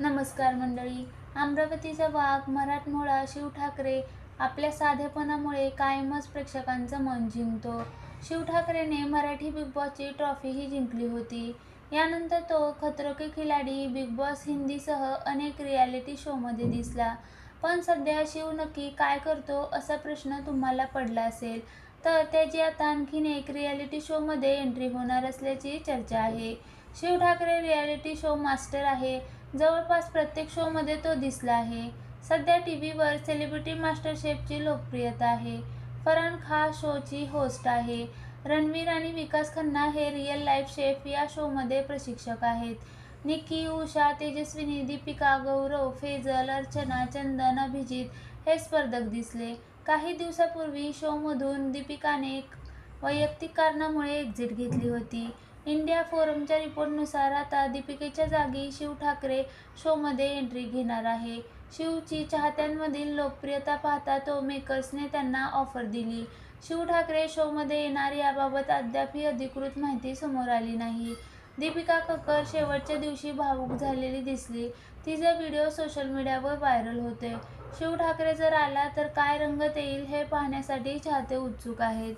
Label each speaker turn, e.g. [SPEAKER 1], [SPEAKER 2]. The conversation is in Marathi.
[SPEAKER 1] नमस्कार मंडळी अमरावतीचा वाघ मराठमोळा शिव ठाकरे आपल्या साधेपणामुळे कायमच प्रेक्षकांचं मन जिंकतो. शिव ठाकरेने मराठी बिग बॉसची ट्रॉफीही जिंकली होती. यानंतर तो खतरो के खिलाडी बिग बॉस हिंदीसह अनेक रियालिटी शोमध्ये दिसला. पण सध्या शिव नक्की काय करतो असा प्रश्न तुम्हाला पडला असेल तर त्याची आता आणखीन एक रियालिटी शोमध्ये एंट्री होणार असल्याची चर्चा आहे. Shiv Thackeray reality show master आहे. जवळपास प्रत्येक शोमध्ये तो दिसला आहे. सध्या टी व्हीवर सेलिब्रिटी मास्टर शेफची लोकप्रियता आहे. फरहान खा शोची होस्ट आहे. रणवीर आणि विकास खन्ना हे रिअल लाईफ शेफ या शोमध्ये प्रशिक्षक आहेत. निक्की उषा तेजस्विनी दीपिका गौरव फेजल अर्चना चंदन अभिजित हे स्पर्धक दिसले. काही दिवसापूर्वी शोमधून दीपिकाने वैयक्तिक कारणामुळे एक्झिट घेतली होती. इंडिया फोरमच्या रिपोर्टनुसार आता दीपिकेच्या जागी शिव ठाकरे शोमध्ये एंट्री घेणार आहे. शिवची चाहत्यांमधील लोकप्रियता पाहता तो मेकर्सने त्यांना ऑफर दिली. शिव ठाकरे शोमध्ये येणार याबाबत अद्यापही अधिकृत माहिती समोर आली नाही. दीपिका कक्कर शेवटच्या दिवशी भावूक झालेली दिसली. तिचा व्हिडिओ सोशल मीडियावर व्हायरल होते शिव ठाकरे जर आला तर काय रंगत येईल हे पाहण्यासाठी चाहते उत्सुक आहेत.